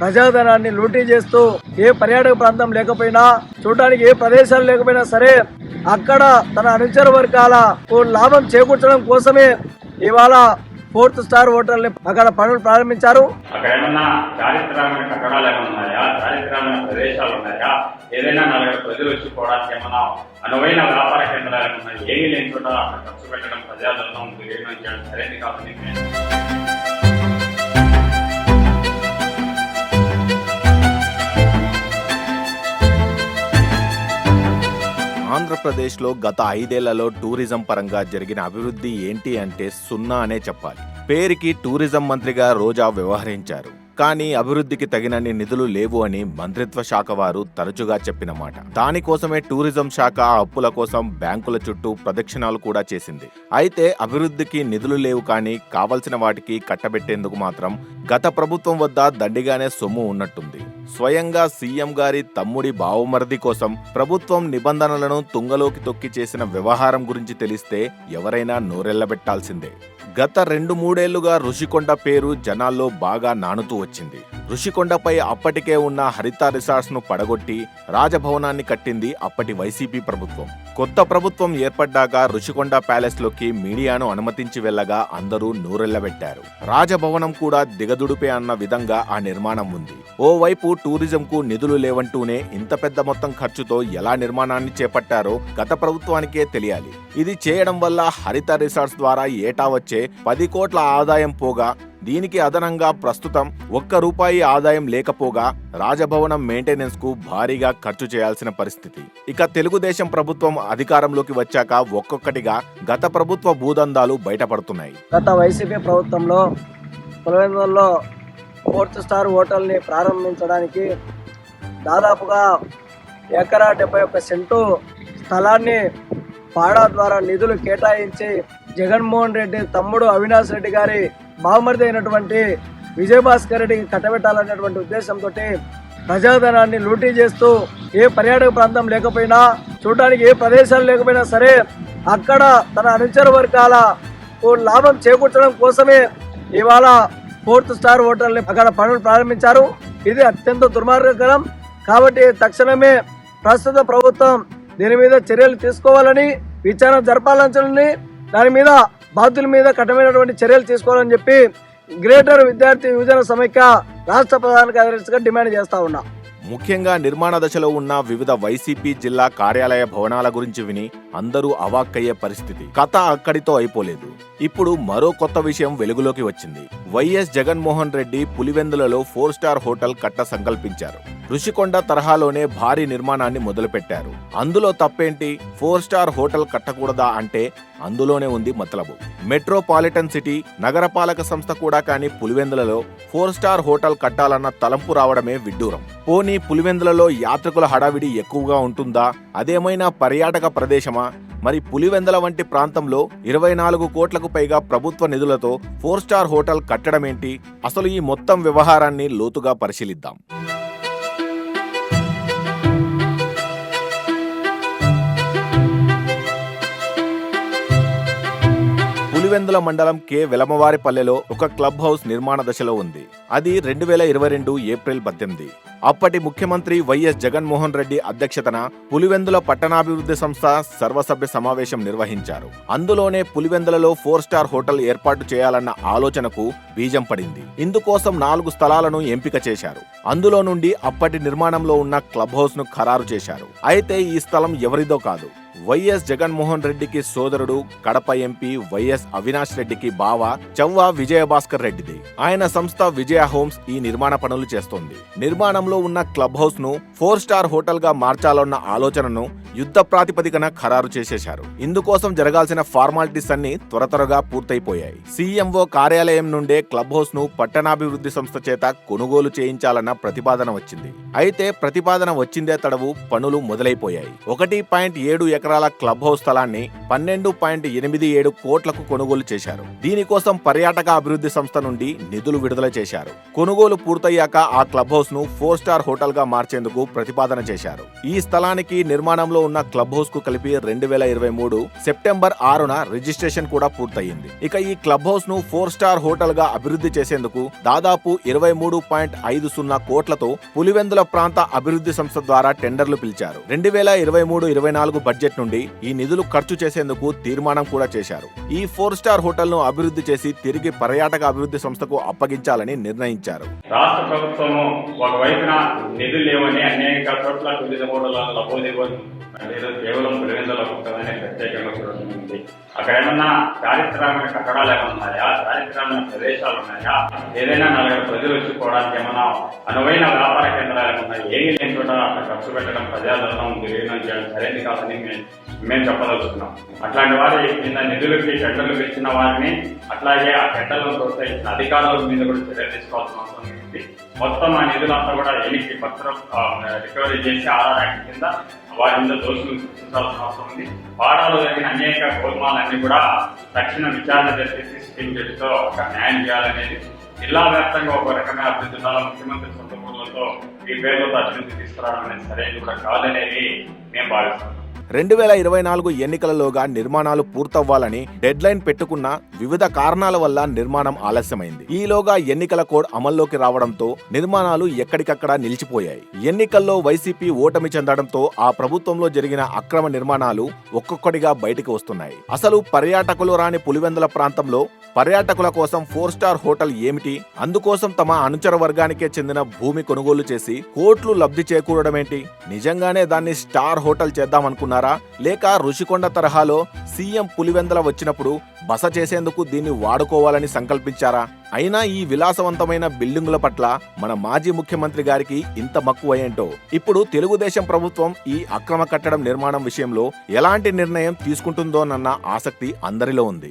ప్రజాధనాన్ని లూటీ చేస్తూ ఏ పర్యాటక ప్రాంతం లేకపోయినా చూడడానికి ఏ ప్రదేశాలు లేకపోయినా సరే అక్కడ తన అనుచర వర్గాల ఓ లాభం చేకూర్చడం కోసమే ఇవాళ ఫోర్త్ స్టార్ హోటల్ని అక్కడ పనులు ప్రారంభించారు. అక్కడ ఏమన్నా కట్టడాలు ఏమైనా ఉన్నాయా? ప్రదేశాలు ఉన్నాయా? ఏదైనా ప్రజలు వచ్చి పోవడానికి అనువైన వ్యాపార కేంద్రాలు ఏమీ లేని చోట అక్కడ ఖర్చు పెట్టడం ప్రజాధనం చేయడం సరైనది కాదని ఆంధ్రప్రదేశ్లో గత ఐదేళ్ళలో టూరిజం పరంగా జరిగిన అభివృద్ధి ఏంటి అంటే సున్నా అనే చెప్పాలి. పేరుకి టూరిజం మంత్రిగా రోజా వ్యవహరించారు. కానీ అభివృద్ధికి తగినన్ని నిధులు లేవు అని మంత్రిత్వ శాఖ వారు తరచుగా చెప్పిన మాట. దానికోసమే టూరిజం శాఖ అప్పుల కోసం బ్యాంకుల చుట్టూ ప్రదక్షిణాలు కూడా చేసింది. అయితే అభివృద్ధికి నిధులు లేవు కానీ కావలసిన వాటికి కట్టబెట్టేందుకు మాత్రం గత ప్రభుత్వం వద్ద దండిగానే సొమ్ము ఉన్నట్టుంది. స్వయంగా సీఎం గారి తమ్ముడి బావుమరిది కోసం ప్రభుత్వం నిబంధనలను తుంగలోకి తొక్కి చేసిన వ్యవహారం గురించి తెలిస్తే ఎవరైనా నోరెళ్ళబెట్టాల్సిందే గత రెండు మూడేళ్ళుగా ఋషికొండ పేరు జనాల్లో బాగా నానుతూ వచ్చింది. ఋషికొండపై అప్పటికే ఉన్న హరిత రిసార్ట్స్ను పడగొట్టి రాజభవనాన్ని కట్టింది అప్పటి వైసీపీ ప్రభుత్వం. కొత్త ప్రభుత్వం ఏర్పడ్డాక ఋషికొండ ప్యాలెస్లోకి మీడియాను అనుమతించి వెళ్ళగా అందరూ నూరెళ్ళబెట్టారు రాజభవనం కూడా దిగదుడుపే అన్న విధంగా ఆ నిర్మాణం ఉంది. ఓవైపు టూరిజంకు నిధులు లేవంటూనే ఇంత పెద్ద మొత్తం ఖర్చుతో ఎలా నిర్మాణాన్ని చేపట్టారో గత ప్రభుత్వానికే తెలియాలి. ఇది చేయడం వల్ల హరిత రిసార్ట్స్ ద్వారా ఏటా వచ్చే పది కోట్ల ఆదాయం పోగా దీనికి అదనంగా ప్రస్తుతం ఒక్క రూపాయి ఆదాయం లేకపోగా రాజభవనం మెయింటెనెన్స్కు భారీగా ఖర్చు చేయాల్సిన పరిస్థితి. ఇక తెలుగుదేశం ప్రభుత్వం అధికారంలోకి వచ్చాక ఒక్కొక్కటిగా గత ప్రభుత్వ భూదందాలు బయటపడుతున్నాయి. గత వైసీపీ ప్రభుత్వంలో పులివెందులలో ఫోర్త్ స్టార్ హోటల్ని ప్రారంభించడానికి దాదాపుగా ఎకరా డెబ్బై ఒక్క సెంటు స్థలాన్ని పాడా ద్వారా నిధులు కేటాయించి జగన్మోహన్ రెడ్డి తమ్ముడు అవినాష్ రెడ్డి గారి బావమరిది అయినటువంటి విజయభాస్కర్ రెడ్డికి కట్టబెట్టాలనేటువంటి ఉద్దేశంతో ప్రజాధనాన్ని లూటీ చేస్తూ ఏ పర్యాటక ప్రాంతం లేకపోయినా చూడడానికి ఏ ప్రదేశాలు లేకపోయినా సరే అక్కడ తన అనుచర వర్గాల లాభం చేకూర్చడం కోసమే ఇవాళ ఫోర్త్ స్టార్ హోటల్ని అక్కడ పనులు ప్రారంభించారు. ఇది అత్యంత దుర్మార్గకరం. కాబట్టి తక్షణమే ప్రస్తుత ప్రభుత్వం దీని మీద చర్యలు తీసుకోవాలని విచారణ జరపాలని దాని మీద బాధ్యుల మీద కఠినమైనటువంటి చర్యలు తీసుకోవాలని చెప్పి గ్రేటర్ విద్యార్థి యువజన సమైక్య రాష్ట్ర ప్రధాన కార్యదర్శిగా డిమాండ్ చేస్తా ఉన్నా. ముఖ్యంగా నిర్మాణ దశలో ఉన్న వివిధ వైసీపీ జిల్లా కార్యాలయ భవనాల గురించి విని అందరూ అవాక్కయ్యే పరిస్థితి. కథ అక్కడితో అయిపోలేదు. ఇప్పుడు మరో కొత్త విషయం వెలుగులోకి వచ్చింది. వైఎస్ జగన్మోహన్ రెడ్డి పులివెందులలో ఫోర్ స్టార్ హోటల్ కట్ట సంకల్పించారు. ఋషికొండ తరహాలోనే భారీ నిర్మాణాన్ని మొదలుపెట్టారు. అందులో తప్పేంటి? ఫోర్ స్టార్ హోటల్ కట్టకూడదా అంటే అందులోనే ఉంది మతలబు. మెట్రోపాలిటన్ సిటీ నగరపాలక సంస్థ కూడా కాని పులివెందులలో ఫోర్ స్టార్ హోటల్ కట్టాలన్న తలంపు రావడమే విడ్డూరం. పోనీ పులివెందులలో యాత్రికుల హడావిడి ఎక్కువగా ఉంటుందా? అదేమైనా పర్యాటక ప్రదేశమా? మరి పులివెందల వంటి ప్రాంతంలో ఇరవై నాలుగు కోట్లకు పైగా ప్రభుత్వ నిధులతో ఫోర్ స్టార్ హోటల్ కట్టడమేంటి? అసలు ఈ మొత్తం వ్యవహారాన్ని లోతుగా పరిశీలిద్దాం. పులివెందుల మండలం కె. వెలమవారిపల్లెలో ఒక క్లబ్ హౌస్ నిర్మాణ దశలో ఉంది. అది రెండు వేల ఇరవై రెండు ఏప్రిల్ పద్దెనిమిది. అప్పటి ముఖ్యమంత్రి వైఎస్ జగన్మోహన్ రెడ్డి అధ్యక్షతన పులివెందుల పట్టణాభివృద్ధి సంస్థ సర్వసభ్య సమావేశం నిర్వహించారు. అందులోనే పులివెందులలో ఫోర్ స్టార్ హోటల్ ఏర్పాటు చేయాలన్న ఆలోచనకు బీజం పడింది. ఇందుకోసం నాలుగు స్థలాలను ఎంపిక చేశారు. అందులో నుండి అప్పటి నిర్మాణంలో ఉన్న క్లబ్ హౌస్ను ఖరారు చేశారు. అయితే ఈ స్థలం ఎవరిదో కాదు. వైఎస్ జగన్మోహన్ రెడ్డికి సోదరుడు కడప ఎంపీ వైఎస్ అవినాష్ రెడ్డికి బావ చవ్వ విజయభాస్కర్ రెడ్డిది. ఆయన సంస్థ విజయ హోమ్స్ ఈ నిర్మాణ పనులు చేస్తోంది. నిర్మాణంలో ఉన్న క్లబ్ హౌస్ను ఫోర్ స్టార్ హోటల్గా మార్చాలన్న ఆలోచనను యుద్ధ ప్రాతిపదికన ఖరారు చేసేశారు. ఇందుకోసం జరగాల్సిన ఫార్మాలిటీస్ అన్ని త్వర త్వరగా పూర్తయిపోయాయి. సీఎంఓ కార్యాలయం నుండే క్లబ్ హౌస్ను పట్టణాభివృద్ధి సంస్థ చేత కొనుగోలు చేయించాలన్న ప్రతిపాదన వచ్చింది. అయితే ప్రతిపాదన వచ్చిందే తడవు పనులు మొదలైపోయాయి. ఒకటి పాయింట్ ఏడు ఎకరాల క్లబ్ హౌస్ స్థలాన్ని పన్నెండు పాయింట్ ఎనిమిది ఏడు కోట్లకు కొనుగోలు చేశారు. దీనికోసం పర్యాటక అభివృద్ధి సంస్థ నుండి నిధులు విడుదల చేశారు. కొనుగోలు పూర్తయ్యాక ఆ క్లబ్ హౌస్ను ఫోర్ స్టార్ హోటల్గా మార్చేందుకు ప్రతిపాదన చేశారు. ఈ స్థలానికి నిర్మాణంలో ఉన్న క్లబ్ హౌస్కు కలిపి రెండు వేల ఇరవై మూడు సెప్టెంబర్ ఆరున రిజిస్ట్రేషన్ కూడా పూర్తయింది ఇక ఈ క్లబ్ హౌస్ను ఫోర్ స్టార్ హోటల్గా అభివృద్ధి చేసేందుకు దాదాపు ఇరవై మూడు పాయింట్ ఐదు సున్నా కోట్లతో పులివెందుల ప్రాంత అభివృద్ధి సంస్థ ద్వారా టెండర్లు పిలిచారు. రెండు వేల ఇరవై మూడు ఇరవై నాలుగు బడ్జెట్ నుండి ఈ నిధులు ఖర్చు చేసేందుకు తీర్మానం కూడా చేశారు. ఈ ఫోర్ స్టార్ హోటల్ను అభివృద్ధి చేసి తిరిగి పర్యాటక అభివృద్ధి సంస్థకు అప్పగించాలని నిర్ణయించారు. రాష్ట్ర ప్రభుత్వము ఒకవైపున నిధులు లేవని అనేక చోట్ల టూరిజం హోటళ్ళను లభోదివ్వని లేదు కేవలం పులివెందుల ఒక్కదనే ప్రత్యేకంగా చూడుతుంది అక్కడ ఏమన్నా చారిత్రాత్మక కట్టడాలు ఏమైనా ఉన్నాయా? చారిత్రాత్మక ప్రదేశాలు ఉన్నాయా? ఏదైనా నలుగురు ప్రజలు వచ్చుకోవడానికి ఏమన్నా అనువైన వ్యాపార కేంద్రాలు ఏమన్నా ఉన్నాయి? ఏమీ లేని చోట అక్కడ ఖర్చు పెట్టడం ప్రజాధనం విలీనం చేయడం సరైనది కాదని మేము మేము చెప్పదలుచుకున్నాం. అట్లాంటి వారి కింద నిధులకి టెండర్లు ఇచ్చిన వారిని అట్లాగే ఆ టెండర్లను ప్రోత్సహించిన అధికారుల మీద కూడా చర్యలు తీసుకోవాల్సిన అవసరం ఉంది. మొత్తం ఆ నిధులంతా కూడా ఎనికి పత్రం రికవరీ చేసి ఆధార్ యాక్ట్ కింద వారి మీద దోషులు శిక్షించాల్సిన అవసరం ఉంది. వాడాలో జరిగిన అనేక గోల్మాలన్నీ కూడా తక్షణ విచారణ జరిపేసి స్కీమ్ జడ్జితో ఒక న్యాయం చేయాలనేది జిల్లా వ్యాప్తంగా ఒక రకమైన అభివృద్ధి ఉండాలి. ముఖ్యమంత్రి సొంత ఈ పేరుతో అభివృద్ధి తీసుకురావడం అనేది సరైనది కూడా కాదనేది మేము భావిస్తున్నాం. రెండు వేల ఇరవై నాలుగు ఎన్నికలలోగా నిర్మాణాలు పూర్తవ్వాలని డెడ్ లైన్ పెట్టుకున్న వివిధ కారణాల వల్ల నిర్మాణం ఆలస్యమైంది. ఈలోగా ఎన్నికల కోడ్ అమల్లోకి రావడంతో నిర్మాణాలు ఎక్కడికక్కడ నిలిచిపోయాయి. ఎన్నికల్లో వైసీపీ ఓటమి చెందడంతో ఆ ప్రభుత్వంలో జరిగిన అక్రమ నిర్మాణాలు ఒక్కొక్కటిగా బయటికి వస్తున్నాయి. అసలు పర్యాటకులు రాని పులివెందుల ప్రాంతంలో పర్యాటకుల కోసం ఫోర్ స్టార్ హోటల్ ఏమిటి? అందుకోసం తమ అనుచర వర్గానికే చెందిన భూమి కొనుగోలు చేసి కోట్లు లబ్ధి చేకూరడమేంటి? నిజంగానే దాన్ని స్టార్ హోటల్ చేద్దామనుకున్నారు? లేక రుషికొండ తరహాలో సీఎం పులివెందల వచ్చినప్పుడు బస చేసేందుకు దీన్ని వాడుకోవాలని సంకల్పించారా? అయినా ఈ విలాసవంతమైన బిల్డింగుల పట్ల మన మాజీ ముఖ్యమంత్రి గారికి ఇంత మక్కువ ఏంటో? ఇప్పుడు తెలుగుదేశం ప్రభుత్వం ఈ అక్రమ కట్టడం నిర్మాణం విషయంలో ఎలాంటి నిర్ణయం తీసుకుంటుందోనన్న ఆసక్తి అందరిలో ఉంది.